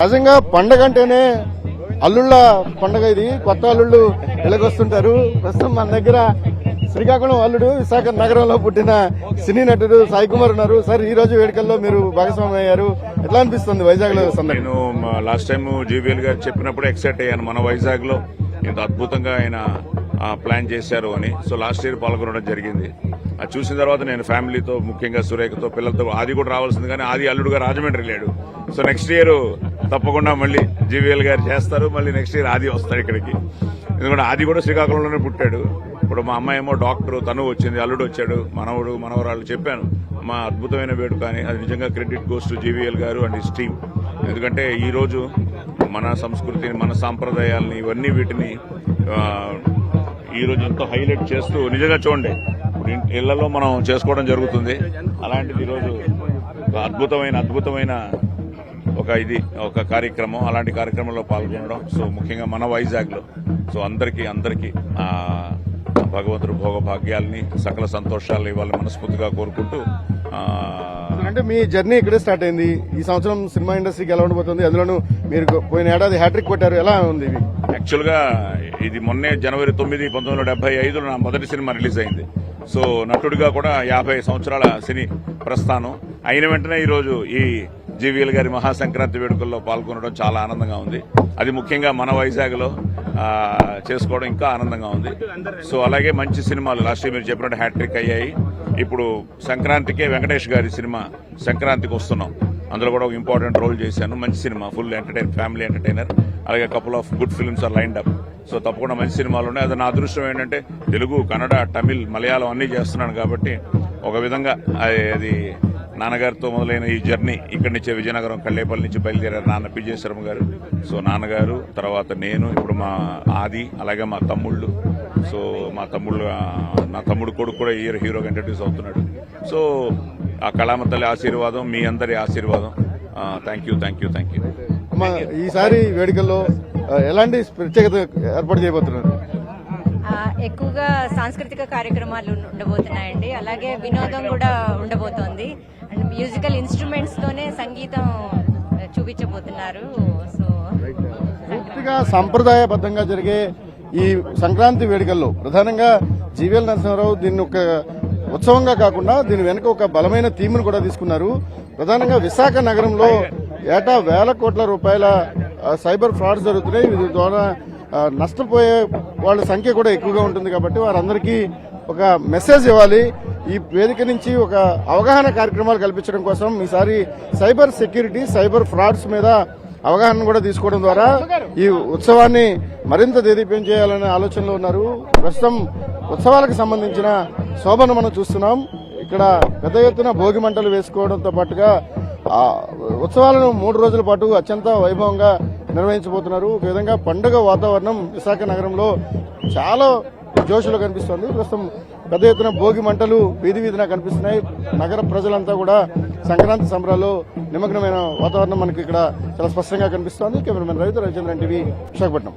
సహజంగా పండగ అంటేనే అల్లుళ్ళ పండగ ఇది. కొత్త అల్లుళ్ళు వెలగొస్తుంటారు ప్రస్తుతం మన దగ్గర శ్రీకాకుళం అల్లుడు విశాఖ నగరంలో పుట్టిన సినీ నటుడు సాయి కుమార్ ఉన్నారు. సార్ ఈ రోజు వేడుకల్లో మీరు భాగస్వామి అయ్యారు ఎట్లా అనిపిస్తుంది వైజాగ్లో నేను లాస్ట్ టైం జీవీఎల్ గారు చెప్పినప్పుడు ఎక్సైట్ అయ్యాను. మన వైజాగ్లో ఇంత అద్భుతంగా ఆయన ప్లాన్ చేశారు అని. సో లాస్ట్ ఇయర్ పాల్గొనడం జరిగింది. అది చూసిన తర్వాత నేను ఫ్యామిలీతో ముఖ్యంగా సురేఖతో పిల్లలతో ఆది కూడా రావాల్సింది కానీ ఆది అల్లుడుగా రాజమండ్రి లేడు. సో నెక్స్ట్ ఇయర్ తప్పకుండా మళ్ళీ జీవీఎల్ గారు చేస్తారు మళ్ళీ నెక్స్ట్ ఇయర్ ఆది వస్తాడు ఇక్కడికి. ఎందుకంటే ఆది కూడా శ్రీకాకుళంలోనే పుట్టాడు. ఇప్పుడు మా అమ్మాయి ఏమో డాక్టర్ తను వచ్చింది అల్లుడు వచ్చాడు మనవడు మనవరాళ్ళు చెప్పాను. మా అద్భుతమైన వేడుక అని అది నిజంగా క్రెడిట్ గోస్ టు జీవీఎల్ గారు అండ్ హిస్ టీమ్ ఎందుకంటే ఈరోజు మన సంస్కృతిని మన సాంప్రదాయాలని ఇవన్నీ వీటిని ఈరోజు ఈ ఎంతో హైలైట్ చేస్తూ నిజంగా చూడండి. ఇళ్ళలో మనం చేసుకోవడం జరుగుతుంది. అలాంటిది ఈరోజు ఒక అద్భుతమైన అద్భుతమైన ఒక ఇది ఒక కార్యక్రమం. అలాంటి కార్యక్రమంలో పాల్గొనడం. సో ముఖ్యంగా మన వైజాగ్లో. సో అందరికీ అందరికీ భగవంతుడు భోగభాగ్యాలని సకల సంతోషాలు ఇవ్వాలని మనస్ఫూర్తిగా కోరుకుంటూ అంటే మీ జర్నీ ఇక్కడే స్టార్ట్ అయింది. ఈ సంవత్సరం సినిమా ఇండస్ట్రీకి ఎలా ఉండబోతుంది? అందులోనూ మీరు పోయిన ఏడాది హ్యాట్రిక్ కొట్టారు. ఎలా ఉంది ఇది? యాక్చువల్గా ఇది మొన్నే జనవరి తొమ్మిది పంతొమ్మిది వందల డెబ్బై ఐదులో నా మొదటి సినిమా రిలీజ్ అయింది. సో నటుడిగా కూడా యాభై సంవత్సరాల సినీ ప్రస్థానం. అయిన వెంటనే ఈరోజు ఈ జీవీఎల్ గారి మహాసంక్రాంతి వేడుకల్లో పాల్గొనడం చాలా ఆనందంగా ఉంది. అది ముఖ్యంగా మన వైజాగ్లో చేసుకోవడం ఇంకా ఆనందంగా ఉంది. సో అలాగే మంచి సినిమాలు లాస్ట్ ఇయర్ మీరు చెప్పినట్టు హ్యాట్రిక్ అయ్యాయి. ఇప్పుడు సంక్రాంతికే వెంకటేష్ గారి సినిమా సంక్రాంతికి వస్తున్నాం. అందులో కూడా ఒక ఇంపార్టెంట్ రోల్ చేశాను. మంచి cinema full entertain family entertainer. అలాగే couple of good films are lined up so తప్పకుండా మంచి సినిమాలు ఉన్నాయి. అది నా అదృష్టం ఏంటంటే తెలుగు కన్నడ తమిళ్ మలయాళం అన్నీ చేస్తున్నాను కాబట్టి ఒక విధంగా అది అది నాన్నగారితో మొదలైన ఈ జర్నీ ఇక్కడి నుంచే విజయనగరం కళ్ళేపల్లి నుంచి బయలుదేరారు నాన్న పిజే శర్మ గారు. సో నాన్నగారు తర్వాత నేను ఇప్పుడు మా ఆది అలాగే మా తమ్ముళ్ళు. సో మా తమ్ముళ్ళు నా తమ్ముడు కొడుకు కూడా ఇయర్ హీరోగా ఇంట్రడ్యూస్ అవుతున్నాడు. సో ఆ కళామ తల్లి ఆశీర్వాదం మీ అందరి ఆశీర్వాదం. Thank you thank you thank you అమ్మా, ఈసారి వేడుకల్లో ఎలాంటి ప్రత్యేకత ఏర్పాటు చేయబోతున్నారు? ఎక్కువగా సాంస్కృతిక కార్యక్రమాలు ఉండ- ఉండబోతున్నాయండి. అలాగే వినోదం కూడా ఉండబోతోంది. మ్యూజికల్ ఇన్స్ట్రుమెంట్స్తోనే సంగీతం చూపించబోతున్నారు. సో పూర్తిగా సంప్రదాయబద్ధంగా జరిగే ఈ సంక్రాంతి వేడుకల్లో ప్రధానంగా జీవీఎల్ నరసింహారావు దీన్ని ఒక ఉత్సవంగా కాకుండా దీని వెనుక ఒక బలమైన థీమ్ను కూడా తీసుకున్నారు. ప్రధానంగా విశాఖ నగరంలో ఏటా వేల కోట్ల రూపాయల సైబర్ ఫ్రాడ్స్ జరుగుతున్నాయి. వీటి ద్వారా నష్టపోయే వాళ్ళ సంఖ్య కూడా ఎక్కువగా ఉంటుంది కాబట్టి వారందరికీ ఒక మెసేజ్ ఇవ్వాలి. ఈ వేదిక నుంచి ఒక అవగాహన కార్యక్రమాలు కల్పించడం కోసం ఈసారి సైబర్ సెక్యూరిటీ సైబర్ ఫ్రాడ్స్ మీద అవగాహన కూడా తీసుకోవడం ద్వారా ఈ ఉత్సవాన్ని మరింత దేదీప్యం చేయాలనే ఆలోచనలో ఉన్నారు. ప్రస్తుతం ఉత్సవాలకు సంబంధించిన శోభను మనం చూస్తున్నాం. ఇక్కడ పెద్ద ఎత్తున భోగి మంటలు వేసుకోవడంతో పాటుగా ఉత్సవాలను మూడు రోజుల పాటు అత్యంత వైభవంగా నిర్వహించబోతున్నారు. ఒక విధంగా పండుగ వాతావరణం విశాఖ నగరంలో చాలా జోషులు కనిపిస్తోంది. ప్రస్తుతం పెద్ద ఎత్తున భోగి మంటలు వీధి వీధిన కనిపిస్తున్నాయి. నగర ప్రజలంతా కూడా సంక్రాంతి సంబరాల్లో నిమగ్నమైన వాతావరణం మనకి ఇక్కడ చాలా స్పష్టంగా కనిపిస్తోంది. కెమెరామెన్ రవిత రవిచంద్రన్ టీవీ విశాఖపట్నం.